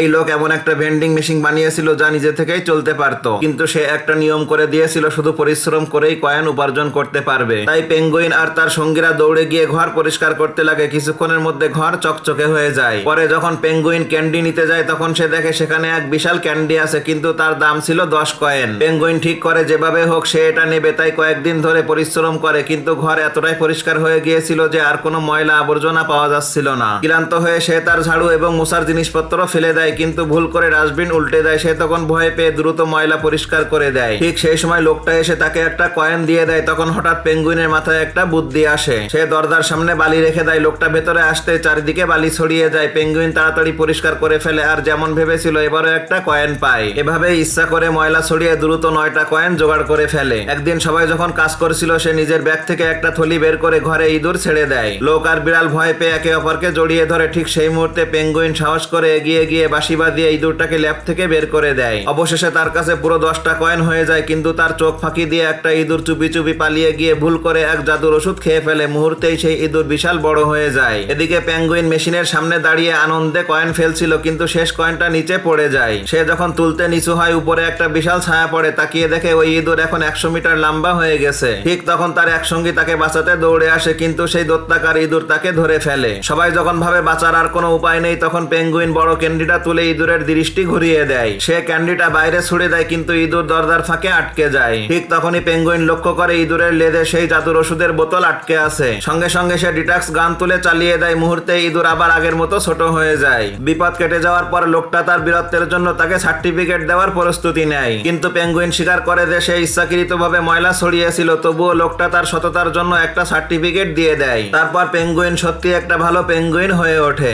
এই লোক এমন একটা ভেন্ডিং মেশিন বানিয়েছিল যা নিজে থেকেই চলতে পারতো। কিন্তু সে একটা নিয়ম করে দিয়েছিল, শুধু পরিশ্রম করেই কয়েন উপার্জন করতে পারবে। তাই পেঙ্গুইন আর তার সঙ্গীরা দৌড়ে গিয়ে ঘর পরিষ্কার করতে লাগে, কিছুক্ষণের মধ্যে ঘর চকচকে হয়ে যায়। পরে যখন পেঙ্গুইন ক্যান্ডি নিতে যায়, তখন সে দেখে সেখানে এক বিশাল ক্যান্ডি আছে, কিন্তু তার দাম ছিল দশ কয়েন। পেঙ্গুইন ঠিক করে যেভাবে হোক সে এটা নেবে, তাই কয়েকদিন ধরে পরিশ্রম করে, কিন্তু ঘর এতটাই পরিষ্কার হয়ে গিয়েছিল যে আর কোনো ময়লা আবর্জনা পাওয়া যাচ্ছিল না। ক্লান্ত হয়ে সে তার ঝাড়ু এবং মশার জিনিসপত্র ফেলে দেয়। কিন্তু ভুল করে ডাস্টবিন উল্টে দেয়, সে তখন ভয় পেয়ে দ্রুত ময়লা পরিষ্কার করে দেয়। ঠিক সেই সময় লোকটা এসে তাকে একটা কয়েন দিয়ে দেয়, তখন হঠাৎ পেঙ্গুইনের মাথায় একটা বুদ্ধি আসে। সে দরজার সামনে বালি রেখে দেয়, লোকটা ভেতরে আসতে চারিদিকে বালি ছড়িয়ে যায়, পেঙ্গুইন তাড়াতাড়ি পরিষ্কার করে ফেলে, আর যেমন ভেবেছিল এবারও একটা কয়েন পায়। এভাবে ইচ্ছা করে ময়লা ছড়িয়ে দ্রুত নয়টা কয়েন জোগাড় করে ফেলে। একদিন সবাই যখন কাজ করছিল, সে নিজের ব্যাগ থেকে একটা থলি বের করে ঘরে ইঁদুর ছেড়ে দেয়। লোক আর বিড়াল ভয় পেয়ে একে অপরকে জড়িয়ে ধরে, ঠিক সেই মুহূর্তে পেঙ্গুইন সাহস করে এগিয়ে গিয়ে বাসি বাঁধিয়ে ইঁদুরটাকে ল্যাব থেকে বের করে দেয়। অবশেষে তার কাছে পুরো দশটা কয়েন হয়ে যায়, কিন্তু তার চোখ ফাঁকি দিয়ে একটা ইঁদুর চুপি চুপি পালিয়ে গিয়ে ভুল করে এক জাদুর ওষুধ খেয়ে ফেলে। মুহূর্তেই সেই ইঁদুর বিশাল বড় হয়ে যায়। এদিকে পেঙ্গুইন মেশিনের সামনে দাঁড়িয়ে আনন্দে কয়েন ফেলছিল, কিন্তু শেষ কয়েনটা নিচে পড়ে যায়। সে যখন তুলতে নিচু হয়, উপরে একটা বিশাল ছায়া পড়ে, তাকিয়ে দেখে ওই ইঁদুর এখন একশো মিটার লম্বা হয়ে গেছে। ঠিক তখন তার এক সঙ্গী তাকে বাঁচাতে দৌড়ে আসে, কিন্তু সেই দত্তাকার ইঁদুর তাকে ধরে ফেলে। সবাই যখন ভাবে বাঁচার আর কোনো উপায় নেই, তখন পেঙ্গুইন বড় ক্যান্ডিটা তুলে ইঁদুরের দৃষ্টি ঘুরিয়ে দেয়। সে ক্যান্ডিটা বাইরে ছুড়ে দেয়, কিন্তু ইঁদুর দরজার ফাঁকে আটকে যায়। ঠিক তখনই পেঙ্গুইন লক্ষ্য করে ইঁদুরের লেদে সেই জাদুর ওষুধের বোতল আটকে আছে। সঙ্গে সঙ্গে সে ডিটাক্স গান তুলে চালিয়ে দেয়। মুহূর্তে ইঁদুর আবার আগের মতো ছোট হয়ে যায়। বিপদ কেটে যাওয়ার পর লোকটা তার বীরত্বের জন্য তাকে সার্টিফিকেট দেওয়ার প্রস্তুতি নেয়। কিন্তু পেঙ্গুইন স্বীকার করে যে সে ইচ্ছাকৃতভাবে ময়লা ছড়িয়েছিল, তবুও লোকটা তার সততার জন্য একটা সার্টিফিকেট দিয়ে দেয়। তারপর পেঙ্গুইন সত্যি একটা ভালো পেঙ্গুইন হয়ে ওঠে।